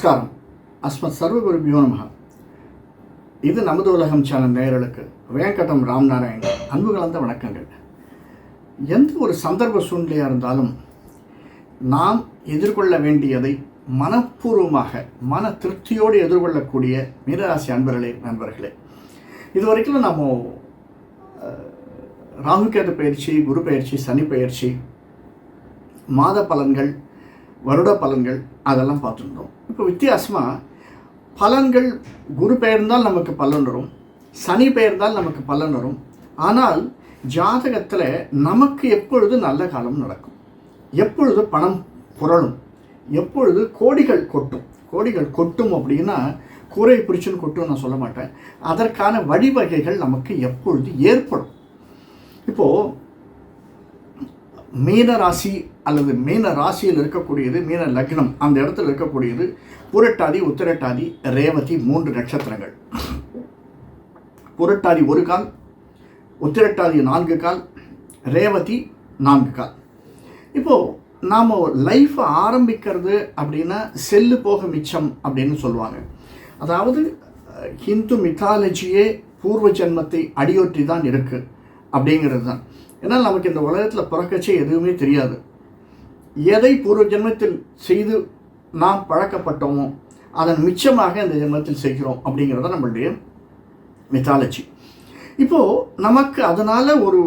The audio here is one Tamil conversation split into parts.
நமஸ்காரம். அஸ்மத் சர்வகுருபியோ நமக இது நமது உலகம் சேனல் நேயர்களுக்கு வேங்கடம் ராம்நாராயண் அன்பு கலந்த வணக்கங்கள். எந்த ஒரு சந்தர்ப்ப சூழ்நிலையாக இருந்தாலும் நாம் எதிர்கொள்ள வேண்டியதை மனப்பூர்வமாக மன திருப்தியோடு எதிர்கொள்ளக்கூடிய மீனராசி அன்பர்களே நண்பர்களே. இது வரைக்கும் நம்ம அஹ், ராகுகேது பயிற்சி குரு பயிற்சி சனி பயிற்சி மாத பலன்கள் வருட பலன்கள் அதெல்லாம் பார்த்துருந்தோம். இப்போ வித்தியாசமாக பலன்கள் குரு பெயர்ந்தால் நமக்கு பலன் வரும் சனி பெயர்ந்தால் நமக்கு பலன் வரும். ஆனால் ஜாதகத்தில் நமக்கு எப்பொழுது நல்ல காலம் நடக்கும்? எப்பொழுது பணம் புரளும்? எப்பொழுது கோடிகள் கொட்டும்? கோடிகள் கொட்டும் அப்படின்னா கூரை பிடிச்சுன்னு கொட்டும் நான் சொல்ல மாட்டேன். அதற்கான வழிவகைகள் நமக்கு எப்பொழுது ஏற்படும்? இப்போது மீன ராசி அல்லது மீன ராசியில் இருக்கக்கூடியது மீன லக்னம் அந்த இடத்துல இருக்கக்கூடியது புரட்டாதி உத்திரட்டாதி ரேவதி மூன்று நட்சத்திரங்கள். புரட்டாதி ஒரு கால் உத்திரட்டாதி நான்கு கால் ரேவதி நான்கு கால். இப்போது நாம் லைஃப்பை ஆரம்பிக்கிறது அப்படின்னா செல்லு போக மிச்சம் அப்படின்னு சொல்லுவாங்க. அதாவது ஹிந்து மித்தாலஜியே பூர்வ ஜென்மத்தை அடியொற்றி தான் இருக்குது அப்படிங்கிறது தான் ஏன்னால் நமக்கு இந்த உலகத்தில் பிறக்கச்சே எதுவுமே தெரியாது. எதை பூர்வ ஜென்மத்தில் செய்து நாம் பழக்கப்பட்டோமோ அதன் மிச்சமாக இந்த ஜென்மத்தில் செய்கிறோம் அப்படிங்கிறது நம்மளுடைய மித்தாலஜி இப்போது நமக்கு அதனால் ஒரு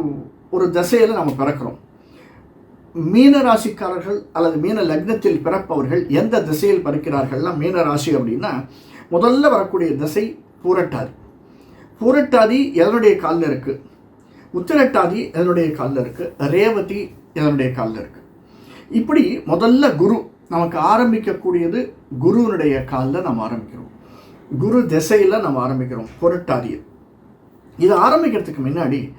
ஒரு தசையில் நம்ம பிறக்கிறோம். மீன ராசிக்காரர்கள் அல்லது மீன லக்னத்தில் பிறப்பவர்கள் எந்த திசையில் பிறக்கிறார்கள்னா மீன ராசி அப்படின்னா முதல்ல வரக்கூடிய திசை பூரட்டாதி. பூரட்டாதி எதனுடைய காலில் இருக்குது உத்திரட்டாதி எதனுடைய காலில் இருக்குது ரேவதி எதனுடைய காலில் இருக்குது இப்படி முதல்ல குரு நமக்கு ஆரம்பிக்கக்கூடியது குருவினுடைய காலில் நம்ம ஆரம்பிக்கிறோம். குரு திசையில் நம்ம ஆரம்பிக்கிறோம் புரட்டாதியில் இது ஆரம்பிக்கிறதுக்கு முன்னாடி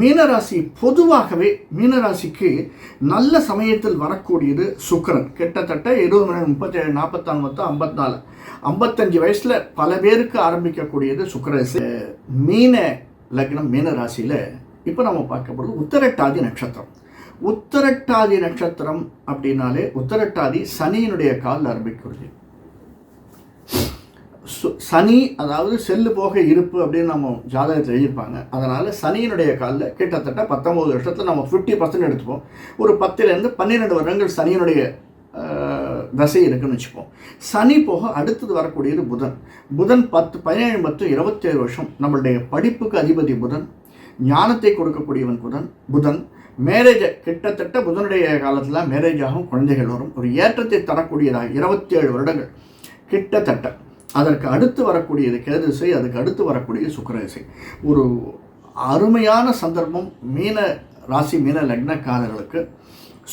மீனராசி பொதுவாகவே மீனராசிக்கு நல்ல சமயத்தில் வரக்கூடியது சுக்கரன். கிட்டத்தட்ட இருபது மணி முப்பத்தேழு நாற்பத்தாலு மொத்தம் ஐம்பத்தி ஐம்பத்தஞ்சு வயசில் பல பேருக்கு ஆரம்பிக்கக்கூடியது சுக்கரசு மீன லக்னம் மீனராசியில் இப்போ நம்ம பார்க்க போகிறது உத்தரட்டாதி நட்சத்திரம். உத்தரட்டாதி நட்சத்திரம் அப்படின்னாலே உத்தரட்டாதி சனியினுடைய காலில் ஆரம்பிக்கிறது. சு- சனி அதாவது செல்லு போக இருப்பு அப்படின்னு நம்ம ஜாதகத்தில் எழுதியிருப்பாங்க. அதனால் சனியினுடைய காலில் கிட்டத்தட்ட பத்தொம்போது வருஷத்தில் நம்ம ஃபிஃப்டி பர்சன்ட் எடுத்துப்போம். ஒரு பத்துலேருந்து பன்னிரெண்டு வருடங்கள் சனியினுடைய தசை இருக்குன்னு வச்சுப்போம். சனி போக அடுத்தது வரக்கூடியது புதன். புதன் பத்து பதினேழு பத்து இருபத்தேழு வருஷம் நம்மளுடைய படிப்புக்கு அதிபதி புதன். ஞானத்தை கொடுக்கக்கூடியவன் புதன் புதன். மேரேஜை கிட்டத்தட்ட புதனுடைய காலத்தில் மேரேஜ் ஆகும் குழந்தைகள் வரும். ஒரு ஏற்றத்தை தரக்கூடியதாக இருபத்தி ஏழு வருடங்கள். கிட்டத்தட்ட. அதற்கு அடுத்து வரக்கூடியது கேதுசை அதுக்கு அடுத்து வரக்கூடிய சுக்கரசை ஒரு அருமையான சந்தர்ப்பம் மீன ராசி மீன லக்னக்காரர்களுக்கு.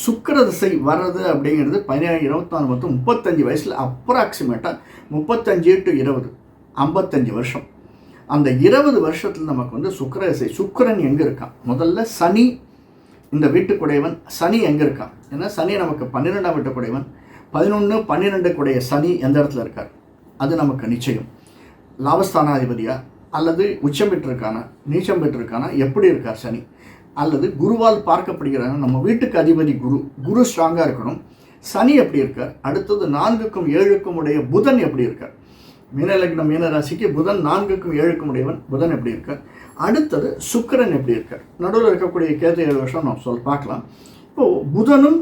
சுக்கர திசை வர்றது அப்படிங்கிறது பதினேழு இருபத்தாறு மற்றும் முப்பத்தஞ்சு வயசில் அப்ராக்சிமேட்டாக முப்பத்தஞ்சு டு இருபது ஐம்பத்தஞ்சு வருஷம். அந்த இருபது வருஷத்தில் நமக்கு வந்து சுக்கிர இசை சுக்கிரன் எங்கே இருக்கான்? முதல்ல சனி இந்த வீட்டுக்குடையவன் சனி எங்கே இருக்கான்? ஏன்னா சனி நமக்கு பன்னிரெண்டாம் வீட்டுக்குடையவன். பதினொன்று பன்னிரெண்டுக்குடைய சனி எந்த இடத்துல இருக்கார்? அது நமக்கு நிச்சயம். லாபஸ்தானாதிபதியா? அல்லது உச்சம் பெற்றிருக்கானா? நீச்சம் பெற்றிருக்கானா? எப்படி இருக்கார் சனி? அல்லது குருவால் பார்க்கப்படுகிறாங்க நம்ம வீட்டுக்கு அதிபதி குரு. குரு ஸ்ட்ராங்காக இருக்கணும். சனி எப்படி இருக்கார்? அடுத்தது நான்குக்கும் ஏழுக்கும் உடைய புதன் எப்படி இருக்கார்? மீனலக்னம் மீனராசிக்கு புதன் நான்குக்கும் ஏழுக்கும் உடையவன். புதன் எப்படி இருக்கார்? அடுத்தது சுக்கிரன் எப்படி இருக்கார்? நடுவில் இருக்கக்கூடிய கேது ஏழு வருஷம் நம்ம சொல் பார்க்கலாம். இப்போது புதனும்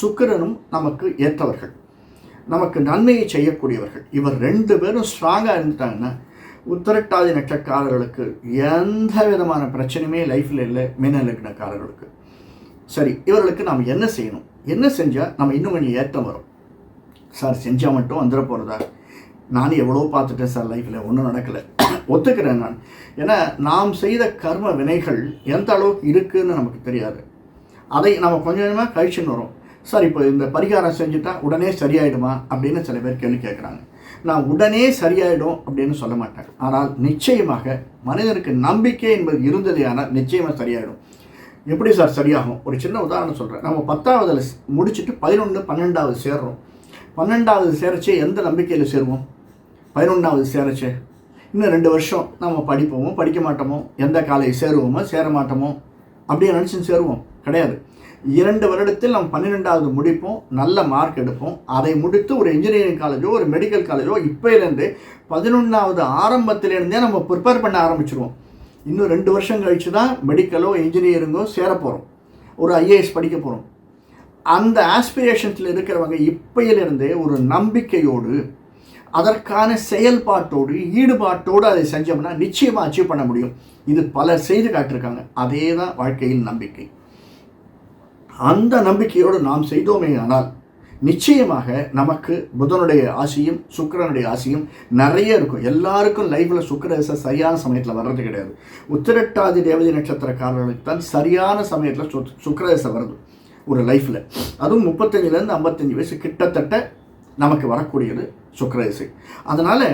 சுக்கிரனும் நமக்கு ஏற்றவர்கள். நமக்கு நன்மையை செய்யக்கூடியவர்கள். இவர் ரெண்டு பேரும் ஸ்ட்ராங்காக இருந்துட்டாங்கன்னா உத்தரட்டாதி நட்சக்காரர்களுக்கு எந்த விதமான பிரச்சனையுமே லைஃப்பில் இல்லை மீனலக்னக்காரர்களுக்கு. சரி இவர்களுக்கு நாம் என்ன செய்யணும்? என்ன செஞ்சால் நம்ம இன்னும் கொஞ்சம் ஏற்றம் வரும்? சார் செஞ்சால் மட்டும் வந்துட போகிறதா நானும் எவ்வளோ பார்த்துட்டேன் சார் லைஃப்பில் ஒன்றும் நடக்கலை. ஒத்துக்கிறேன் நான். ஏன்னா நாம் செய்த கர்ம வினைகள் எந்த அளவுக்கு இருக்குன்னு நமக்கு தெரியாது. அதை நம்ம கொஞ்சம் கொஞ்சமாக கழிச்சுன்னு வரோம். சார் இப்போ இந்த பரிகாரம் செஞ்சுட்டா உடனே சரியாயிடுமா? அப்படின்னு சில பேர் கேள்வி கேட்குறாங்க. நான் உடனே சரியாயிடும் அப்படின்னு சொல்ல மாட்டேன். ஆனால் நிச்சயமாக மனிதனுக்கு நம்பிக்கை என்பது இருந்தது ஆனால் நிச்சயமாக சரியாயிடும். எப்படி சார் சரியாகும்? ஒரு சின்ன உதாரணம் சொல்கிறேன் நம்ம பத்தாவதில் முடிச்சுட்டு பதினொன்று பன்னெண்டாவது சேர்றோம். பன்னெண்டாவது சேரச்சே எந்த நம்பிக்கையில் சேருவோம்? பதினொன்றாவது சேரச்சே. இன்னும் ரெண்டு வருஷம் நம்ம படிப்போமோ படிக்க மாட்டோமோ எந்த காலேஜ் சேருவோமோ சேர மாட்டோமோ அப்படியே நினச்சி சேருவோம். கிடையாது. இரண்டு வருடத்தில் நம்ம பன்னிரெண்டாவது முடிப்போம் நல்ல மார்க் எடுப்போம். அதை முடித்து ஒரு இன்ஜினியரிங் காலேஜோ ஒரு மெடிக்கல் காலேஜோ இப்போலேருந்து பதினொன்றாவது ஆரம்பத்திலேருந்தே நம்ம ப்ரிப்பேர் பண்ண ஆரம்பிச்சிருவோம். இன்னும் ரெண்டு வருஷம் கழித்து தான் மெடிக்கலோ இன்ஜினியரிங்கோ சேர போகிறோம் ஒரு ஐஏஎஸ் படிக்க போகிறோம் அந்த ஆஸ்பிரேஷன்ஸில் இருக்கிறவங்க இப்பையிலிருந்தே ஒரு நம்பிக்கையோடு அதற்கான செயல்பாட்டோடு ஈடுபாட்டோடு அதை செஞ்சோம்னா நிச்சயமாக அச்சீவ் பண்ண முடியும். இது பலர் செய்து காட்டிருக்காங்க அதே தான் வாழ்க்கையில் நம்பிக்கை. அந்த நம்பிக்கையோடு நாம் செய்தோமே ஆனால் நிச்சயமாக நமக்கு புதனுடைய ஆசையும் சுக்கரனுடைய ஆசையும் நிறைய இருக்கும். எல்லாருக்கும் லைஃப்பில் சுக்கிரதசை சரியான சமயத்தில் வர்றது கிடையாது. உத்திரட்டாதி தேவதை நட்சத்திரக்காரர்களுக்கு தான் சரியான சமயத்தில் சு சுக்கிரதசை வருது. ஒரு லைஃப்பில் அதுவும் முப்பத்தஞ்சிலேருந்து ஐம்பத்தஞ்சு வயசு கிட்டத்தட்ட நமக்கு வரக்கூடியது. சுக்கிரதசை. அதனால்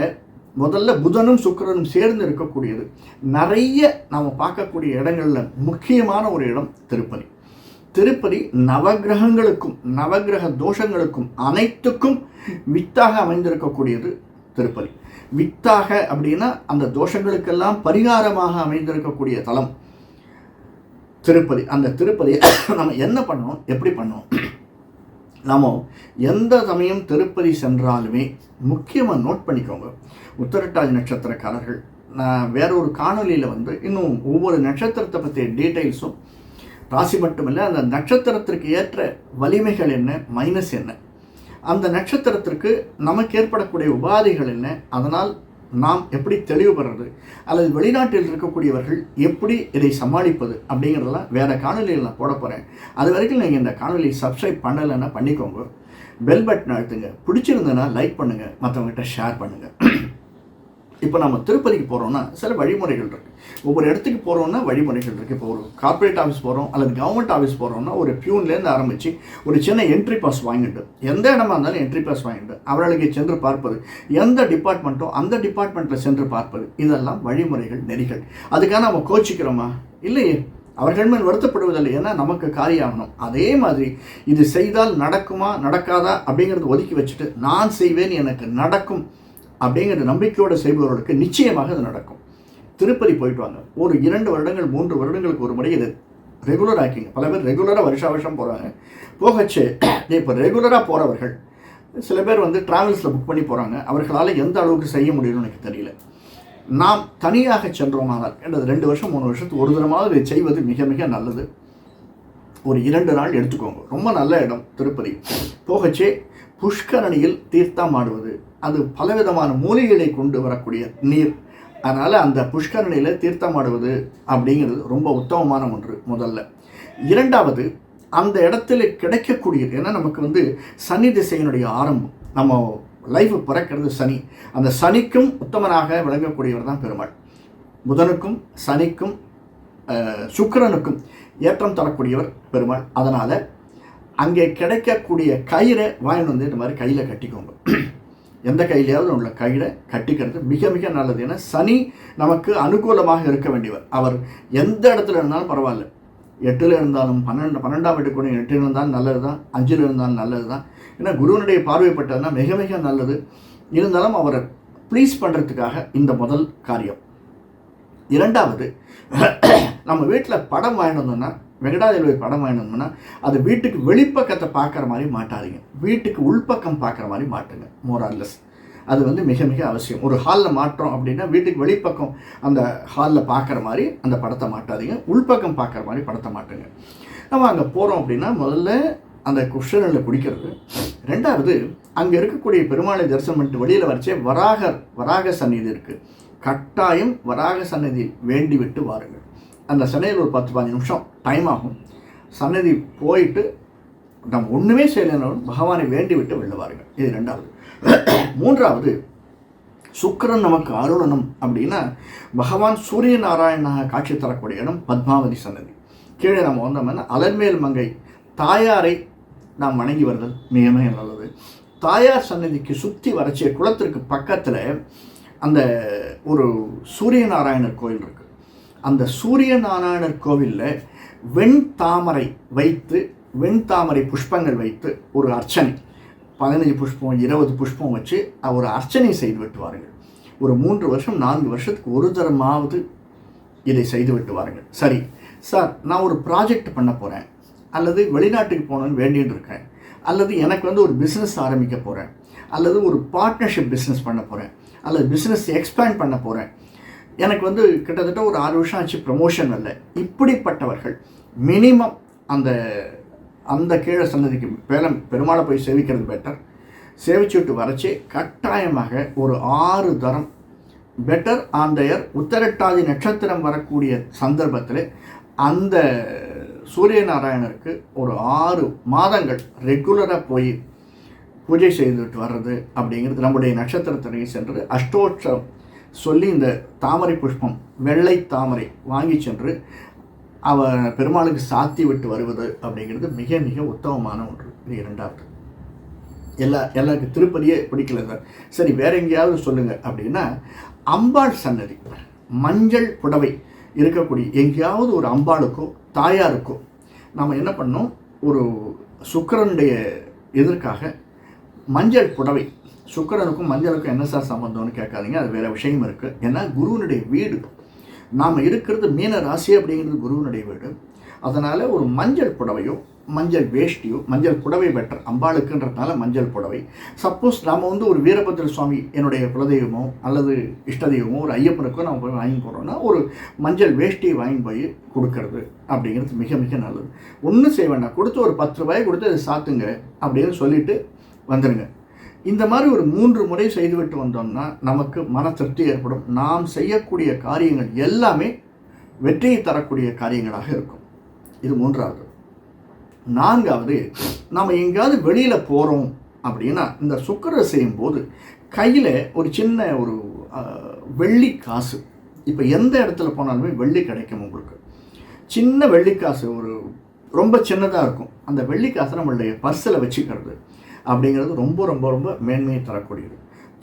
முதல்ல புதனும் சுக்கரனும் சேர்ந்து இருக்கக்கூடியது. நிறைய நாம் பார்க்கக்கூடிய இடங்களில் முக்கியமான ஒரு இடம் திருப்பதி. திருப்பதி நவகிரகங்களுக்கும் நவகிரக தோஷங்களுக்கும் அனைத்துக்கும் வித்தாக அமைந்திருக்கக்கூடியது திருப்பதி. வித்தாக அப்படின்னா அந்த தோஷங்களுக்கெல்லாம் பரிகாரமாக அமைந்திருக்கக்கூடிய தலம் திருப்பதி. அந்த திருப்பதியை நம்ம என்ன பண்ணோம் எப்படி பண்ணோம் நாம் எந்த சமயம் திருப்பதி சென்றாலுமே முக்கியமாக நோட் பண்ணிக்கோங்க. உத்தரட்டாதி நட்சத்திரக்காரர்கள் நான் வேற ஒரு காணொலியில் வந்து இன்னும் ஒவ்வொரு நட்சத்திரத்தை பற்றிய டீட்டெயில்ஸும் ராசி மட்டுமில்லை அந்த நட்சத்திரத்திற்கு ஏற்ற வலிமைகள் என்ன மைனஸ் என்ன? அந்த நட்சத்திரத்திற்கு நமக்கு ஏற்படக்கூடிய உபாதைகள் என்ன? அதனால் நாம் எப்படி தெளிவு பெறுறது அல்லது வெளிநாட்டில் இருக்கக்கூடியவர்கள் எப்படி இதை சமாளிப்பது? அப்படிங்கிறதெல்லாம் வேறு காணொலியில் நான் போட போகிறேன் அது வரைக்கும் நீங்கள் இந்த காணொலியை சப்ஸ்கிரைப் பண்ணலைன்னா பண்ணிக்கோங்க. பெல் பட்டன் அழுத்துங்க. பிடிச்சிருந்ததுன்னா லைக் பண்ணுங்கள் மற்றவங்ககிட்ட ஷேர் பண்ணுங்கள் இப்போ நம்ம திருப்பதிக்கு போகிறோம்னா சில வழிமுறைகள் இருக்குது ஒவ்வொரு இடத்துக்கு போகிறோம்னா வழிமுறைகள் இருக்குது இப்போ ஒரு கார்ப்பரேட் ஆஃபீஸ் போகிறோம் அல்லது கவர்மெண்ட் ஆஃபீஸ் போகிறோம்னா ஒரு பியூன்லேருந்து ஆரம்பித்து ஒரு சின்ன என்ட்ரி பாஸ் வாங்கிட்டு எந்த இடமா இருந்தாலும் என்ட்ரி பாஸ் வாங்கிட்டு அவர்களுக்கு சென்று பார்ப்பது எந்த டிபார்ட்மெண்ட்டோ அந்த டிபார்ட்மெண்ட்டில் சென்று பார்ப்பது இதெல்லாம் வழிமுறைகள் நெறிகள். அதுக்காக நம்ம கோச்சிக்கிறோமா? இல்லையே. அவர்கள் மேல் வருத்தப்படுவதில்லை. ஏன்னா நமக்கு காரியாகணும் அதே மாதிரி இது செய்தால் நடக்குமா நடக்காதா அப்படிங்கிறத ஒதுக்கி வச்சுட்டு நான் செய்வேன் எனக்கு நடக்கும் அப்படிங்கிற நம்பிக்கையோடு செய்பவர்களுக்கு நிச்சயமாக அது நடக்கும். திருப்பதி போயிட்டு வாங்க. ஒரு இரண்டு வருடங்கள் மூன்று வருடங்களுக்கு ஒரு முறை இது ரெகுலர் ஆக்கிங்க. பல பேர் ரெகுலராக வருஷா வருஷம் போகிறாங்க போகச்சு இப்போ ரெகுலராக போகிறவர்கள் சில பேர் வந்து ட்ராவல்ஸில் புக் பண்ணி போகிறாங்க அவர்களால் எந்த அளவுக்கு செய்ய முடியும்னு எனக்கு தெரியல. நாம் தனியாக சென்றோமானால் என்றது ரெண்டு வருஷம் மூணு வருஷத்துக்கு ஒரு தினமாவது இதை செய்வது மிக மிக நல்லது. ஒரு இரண்டு நாள் எடுத்துக்கோங்க. ரொம்ப நல்ல இடம் திருப்பதி. போகச்சே புஷ்கரணியில் தீர்த்தம் ஆடுவது. அது பலவிதமான மூலிகளை கொண்டு வரக்கூடிய நீர். அதனால் அந்த புஷ்கரணியில் தீர்த்தமாடுவது அப்படிங்கிறது ரொம்ப உத்தமமான ஒன்று முதல்ல. இரண்டாவது அந்த இடத்துல கிடைக்கக்கூடியது ஏன்னா நமக்கு வந்து சனி திசையினுடைய ஆரம்பம். நம்ம லைஃப் பிறக்கிறது சனி. அந்த சனிக்கும் உத்தமனாக விளங்கக்கூடியவர் தான் பெருமாள். புதனுக்கும் சனிக்கும் சுக்கிரனுக்கும் ஏற்றம் தரக்கூடியவர் பெருமாள். அதனால் அங்கே கிடைக்கக்கூடிய கயிறை வாங்கிட்டு வந்து இந்த மாதிரி கையில் கட்டிக்கோங்க. எந்த கையிலையாவது உள்ள கயிறை கட்டிக்கிறது மிக மிக நல்லது. ஏன்னா சனி நமக்கு அனுகூலமாக இருக்க வேண்டியவர். அவர் எந்த இடத்துல இருந்தாலும் பரவாயில்ல. எட்டில் இருந்தாலும் பன்னெண்டு பன்னெண்டாம் வீட்டுக்கு எட்டில் இருந்தாலும் நல்லது தான் அஞ்சில் இருந்தாலும் நல்லது தான் ஏன்னா குருவனுடைய பார்வைப்பட்டதுன்னா மிக மிக நல்லது. இருந்தாலும் அவரை ப்ளீஸ் பண்ணுறதுக்காக இந்த முதல் காரியம். இரண்டாவது நம்ம வீட்டில் படம் வாங்கினோம்னா வெங்கடாதேவி படம் வேணும்னா அது வீட்டுக்கு வெளிப்பக்கத்தை பார்க்குற மாதிரி மாட்டாதீங்க. வீட்டுக்கு உள்பக்கம் பார்க்குற மாதிரி மாட்டுங்க மோரார்லெஸ் அது வந்து மிக மிக அவசியம். ஒரு ஹாலில் மாற்றோம் அப்படின்னா வீட்டுக்கு வெளிப்பக்கம் அந்த ஹாலில் பார்க்குற மாதிரி அந்த படத்தை மாட்டாதீங்க. உள்பக்கம் பார்க்குற மாதிரி படத்தை மாட்டுங்க. நம்ம அங்கே போகிறோம் அப்படின்னா முதல்ல அந்த குஷனில் குடிக்கிறது. ரெண்டாவது அங்கே இருக்கக்கூடிய பெருமாளை தரிசனம் பண்ணிட்டு வெளியில் வரைச்சே வராக வராக சந்நிதி இருக்குது கட்டாயம் வராக சந்நிதி வேண்டி விட்டு வாருங்கள். அந்த சன்னதியில் ஒரு பத்து பதினஞ்சு நிமிஷம் டைம் ஆகும். சன்னதி போயிட்டு நம்ம ஒன்றுமே செய்யலைனாலும் பகவானை வேண்டி விட்டு வெள்ளுவாருங்க இது ரெண்டாவது மூன்றாவது சுக்கரன் நமக்கு அருளணும் அப்படின்னா பகவான் சூரிய நாராயணாக காட்சி தரக்கூடிய இடம் பத்மாவதி சன்னதி. கீழே நம்ம வந்தோம்னா அலர்மேல் மங்கை. தாயாரை நாம் வணங்கி வருதல் மிக மிக நல்லது. தாயார் சன்னதிக்கு சுற்றி வரைச்சிய குளத்திற்கு பக்கத்தில் அந்த ஒரு சூரிய நாராயணர் கோயில் இருக்குது அந்த சூரிய நாராயணர் கோவிலில் வெண்தாமரை வைத்து வெண்தாமரை புஷ்பங்கள் வைத்து ஒரு அர்ச்சனை. பதினஞ்சு புஷ்பம் இருபது புஷ்பம் வச்சு ஒரு அர்ச்சனை செய்து விட்டுவார்கள் ஒரு மூன்று வருஷம் நான்கு வருஷத்துக்கு ஒரு தரமாவது இதை செய்து விட்டுவார்கள் சரி சார் நான் ஒரு ப்ராஜெக்ட் பண்ண போகிறேன் அல்லது வெளிநாட்டுக்கு போகணுன்னு வேண்டின்னு இருக்கேன். அல்லது எனக்கு வந்து ஒரு பிஸ்னஸ் ஆரம்பிக்க போகிறேன் அல்லது ஒரு பார்ட்னர்ஷிப் பிஸ்னஸ் பண்ண போகிறேன் அல்லது பிஸ்னஸ் எக்ஸ்பேண்ட் பண்ண போகிறேன் எனக்கு வந்து கிட்டத்தட்ட ஒரு ஆறு வருஷம் ஆச்சு ப்ரமோஷன் இல்லை இப்படிப்பட்டவர்கள் மினிமம் அந்த அந்த கீழே சந்ததிக்கு பேலம் பெருமாளை போய் சேவிக்கிறது பெட்டர் சேவிச்சுட்டு வரச்சே கட்டாயமாக ஒரு ஆறு தரம் பெட்டர் ஆந்தையர் உத்தரட்டாதி நட்சத்திரம் வரக்கூடிய சந்தர்ப்பத்தில் அந்த சூரிய நாராயணருக்கு ஒரு ஆறு மாதங்கள் ரெகுலராக போய் பூஜை செய்துட்டு வர்றது அப்படிங்கிறது நம்முடைய நட்சத்திரத்திற்கு சென்று அஷ்டோட்சம் சொல்லி இந்த தாமரை புஷ்பம் வெள்ளை தாமரை வாங்கி சென்று அவர் பெருமாளுக்கு சாத்தி விட்டு வருவது அப்படிங்கிறது மிக மிக உத்தமமான ஒன்று. இது இரண்டாவது. எல்லா எல்லாருக்கும் திருப்பதியே பிடிக்கல சார் சரி வேற எங்கேயாவது சொல்லுங்கள் அப்படின்னா அம்பாள் சன்னதி மஞ்சள் புடவை இருக்கக்கூடிய எங்கேயாவது ஒரு அம்பாளுக்கோ தாயாருக்கோ நாம் என்ன பண்ணோம் ஒரு சுக்கிரனுடைய எதிர்க்காக மஞ்சள் புடவை சுக்கரனுக்கும் மஞ்சளுக்கும் என்ன சார் சம்பந்தம்னு கேட்காதீங்க அது வேறு விஷயம் இருக்குது ஏன்னா குருவனுடைய வீடு நாம் இருக்கிறது மீன ராசி அப்படிங்கிறது குருவனுடைய வீடு. அதனால் ஒரு மஞ்சள் புடவையோ மஞ்சள் வேஷ்டியோ மஞ்சள் புடவை பெட்டர் அம்பாளுக்குன்றதுனால மஞ்சள் புடவை. சப்போஸ் நாம் வந்து ஒரு வீரபத்ர சுவாமி என்னுடைய குலதெய்வமோ அல்லது இஷ்ட தெய்வமோ ஒரு ஐயப்பனுக்கோ நம்ம போய் வாங்கி போகிறோம்னா ஒரு மஞ்சள் வேஷ்டியை வாங்கி போய் கொடுக்கறது அப்படிங்கிறது மிக மிக நல்லது. ஒன்றும் செய்ய வேண்டாம். கொடுத்து ஒரு பத்து ரூபாய் கொடுத்து அதை சாத்துங்க அப்படின்னு சொல்லிட்டு வந்துடுங்க இந்த மாதிரி ஒரு மூன்று முறை செய்துவிட்டு வந்தோம்னா நமக்கு மன திருப்தி ஏற்படும். நாம் செய்யக்கூடிய காரியங்கள் எல்லாமே வெற்றியை தரக்கூடிய காரியங்களாக இருக்கும். இது மூன்றாவது. நான்காவது நம்ம எங்கேயாவது வெளியில் போகிறோம் அப்படின்னா இந்த சுக்கரை செய்யும்போது கையில் ஒரு சின்ன ஒரு வெள்ளி காசு. இப்போ எந்த இடத்துல போனாலுமே வெள்ளி கிடைக்கும் உங்களுக்கு. சின்ன வெள்ளிக்காசு ஒரு ரொம்ப சின்னதாக இருக்கும். அந்த வெள்ளிக்காசை நம்மளுடைய பர்ஸில் வச்சுக்கிறது. அப்படிங்கிறது ரொம்ப ரொம்ப ரொம்ப மேன்மையை தரக்கூடியது.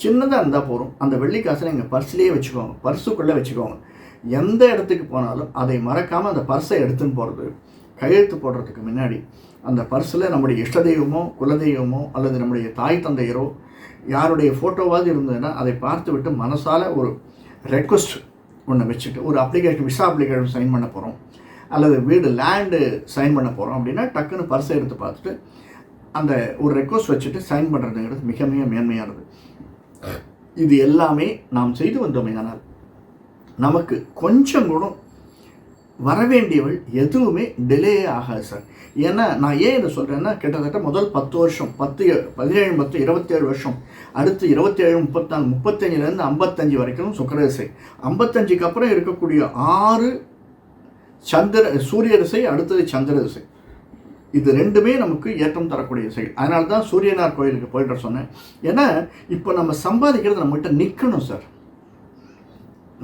சின்னதாக இருந்தால் போதும். அந்த வெள்ளிக்காசை நீங்கள் பர்ஸ்லேயே வச்சுக்கோங்க. பர்ஸுக்குள்ளே வச்சுக்கோங்க. எந்த இடத்துக்கு போனாலும் அதை மறக்காமல் அந்த பர்ஸை எடுத்துன்னு போகிறது கையெழுத்து போடுறதுக்கு முன்னாடி அந்த பர்ஸில் நம்முடைய இஷ்ட தெய்வமோ குலதெய்வமோ அல்லது நம்முடைய தாய் தந்தையரோ யாருடைய ஃபோட்டோவாவது இருந்ததுன்னா அதை பார்த்து விட்டு மனசால் ஒரு ரெக்வஸ்ட் ஒன்று வச்சுட்டு ஒரு அப்ளிகேஷன் விசா அப்ளிகேஷன் சைன் பண்ண போகிறோம் அல்லது வீடு லேண்டு சைன் பண்ண போகிறோம் அப்படின்னா டக்குன்னு பர்ஸை எடுத்து பார்த்துட்டு அந்த ஒரு ரெக்வஸ்ட் வச்சுட்டு சைன் பண்ணுறதுங்கிறது மிக மிக மேன்மையானது. இது எல்லாமே நாம் செய்து வந்தோமே நமக்கு கொஞ்சம் கூட வரவேண்டியவள் எதுவுமே டிலே ஆகாது சார் ஏன்னா நான் ஏன் இதை சொல்கிறேன்னா கிட்டத்தட்ட முதல் பத்து வருஷம் பத்து பதினேழு பத்து இருபத்தேழு வருஷம் அடுத்து இருபத்தேழு முப்பத்தாலு முப்பத்தஞ்சிலேருந்து ஐம்பத்தஞ்சு வரைக்கும் சுக்கரதிசை. ஐம்பத்தஞ்சுக்கு அப்புறம் இருக்கக்கூடிய ஆறு சந்திர சூரிய திசை அடுத்தது சந்திர திசை. இது ரெண்டுமே நமக்கு ஏற்றம் தரக்கூடிய செயல். அதனால தான் சூரியனார் கோயிலுக்கு போயிட்டு சொன்னேன். ஏன்னா இப்போ நம்ம சம்பாதிக்கிறது நம்மகிட்ட நிற்கணும் சார்.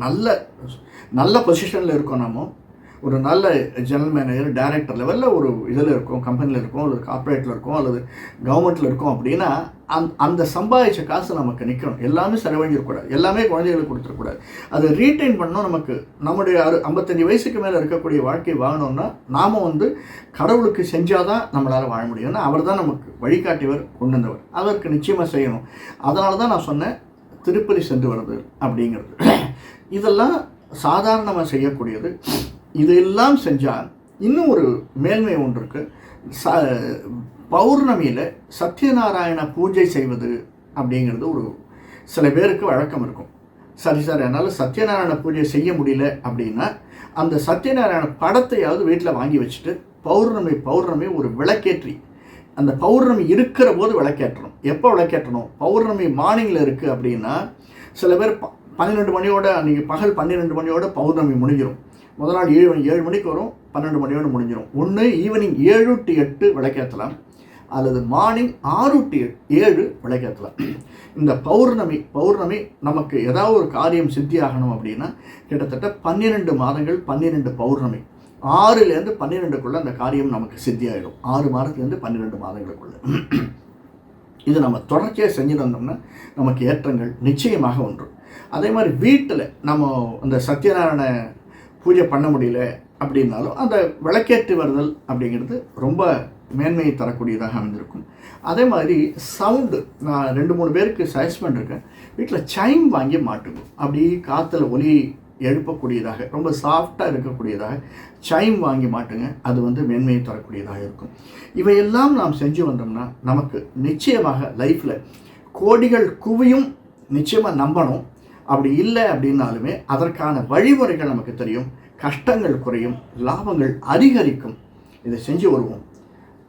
நல்ல நல்ல பொசிஷனில் இருக்கோம் நாம. ஒரு நல்ல ஜெனரல் மேனேஜர் டைரக்டர் லெவலில் ஒரு இதில் இருக்கும் கம்பெனியில் இருக்கும் அல்லது கார்ப்பரேட்டில் இருக்கும் அல்லது கவர்மெண்ட்டில் இருக்கும் அப்படின்னா அந் அந்த சம்பாதிச்ச காசு நமக்கு நிற்கணும் எல்லாமே செலவழிஞ்சிடக்கூடாது. எல்லாமே குழந்தைகளுக்கு கொடுத்துடக்கூடாது. அதை ரீட்டைன் பண்ணோம் நமக்கு. நம்முடைய அறு ஐம்பத்தஞ்சு வயசுக்கு மேலே இருக்கக்கூடிய வாழ்க்கை வாங்கணும்னா நாம் வந்து கடவுளுக்கு செஞ்சால் தான் நம்மளால் வாழ முடியும். ஏன்னா அவர் தான் நமக்கு வழிகாட்டியவர் கொண்டு வந்தவர் அதற்கு நிச்சயமாக செய்யணும். அதனால தான் நான் சொன்னேன் திருப்பதி சென்று வருது அப்படிங்கிறது. இதெல்லாம் சாதாரணமாக செய்யக்கூடியது. இதெல்லாம் செஞ்சால் இன்னும் ஒரு மேன்மை ஒன்று இருக்குது சா பௌர்ணமியில் சத்யநாராயண பூஜை செய்வது அப்படிங்கிறது ஒரு சில பேருக்கு வழக்கம் இருக்கும். சரி சார் என்னால் சத்யநாராயண பூஜை செய்ய முடியல அப்படின்னா அந்த சத்யநாராயண படத்தையாவது வீட்டில் வாங்கி வச்சுட்டு பௌர்ணமி பௌர்ணமி ஒரு விளக்கேற்றி. அந்த பௌர்ணமி இருக்கிற போது விளக்கேற்றணும். எப்போ விளக்கேற்றணும்? பௌர்ணமி மார்னிங்கில் இருக்குது அப்படின்னா சில பேர் ப பன்னிரெண்டு மணியோட அன்றைக்கி பகல் பன்னிரெண்டு மணியோட பௌர்ணமி முடிஞ்சிடும் முதல் நாள் ஏழு மணி ஏழு மணிக்கு வரும் பன்னெண்டு மணியோட முடிஞ்சிடும் ஒன்று ஈவினிங் ஏழு டு எட்டு விளக்கேற்றலாம். அல்லது மார்னிங் ஆறு டு ஏழு விளக்கேற்றலாம் இந்த பௌர்ணமி பௌர்ணமி நமக்கு ஏதாவது ஒரு காரியம் சித்தியாகணும் அப்படின்னா கிட்டத்தட்ட பன்னிரெண்டு மாதங்கள் பன்னிரெண்டு பௌர்ணமி. ஆறுலேருந்து பன்னிரெண்டுக்குள்ளே அந்த காரியம் நமக்கு சித்தியாயிடும் ஆறு மாதத்துலேருந்து பன்னிரெண்டு மாதங்களுக்குள்ளே. இது நம்ம தொடர்ச்சியாக செஞ்சுட்டு வந்தோம்னா நமக்கு ஏற்றங்கள் நிச்சயமாக ஒன்று அதே மாதிரி வீட்டில் நம்ம அந்த சத்யநாராயண பூஜை பண்ண முடியல அப்படின்னாலும் அந்த விளக்கேற்றி வருதல் அப்படிங்கிறது ரொம்ப மேன்மையை தரக்கூடியதாக அமைந்திருக்கும். அதே மாதிரி சவுண்டு நான் ரெண்டு மூணு பேருக்கு சஜஸ்ட் பண்ணிருக்கேன். வீட்டில் சைம் வாங்கி மாட்டுங்க அப்படி காற்றுல ஒலி எழுப்பக்கூடியதாக ரொம்ப சாஃப்டாக இருக்கக்கூடியதாக சைம் வாங்கி மாட்டுங்க. அது வந்து மேன்மையை தரக்கூடியதாக இருக்கும். இவையெல்லாம் நாம் செஞ்சு வந்தோம்னா நமக்கு நிச்சயமாக லைஃப்பில் கோடிகள் குவியும் நிச்சயமாக நம்பணும். அப்படி இல்லை அப்படின்னாலுமே அதற்கான வழிமுறைகள் நமக்கு தெரியும். கஷ்டங்கள் குறையும் லாபங்கள் அதிகரிக்கும். இதை செஞ்சு வருவோம்.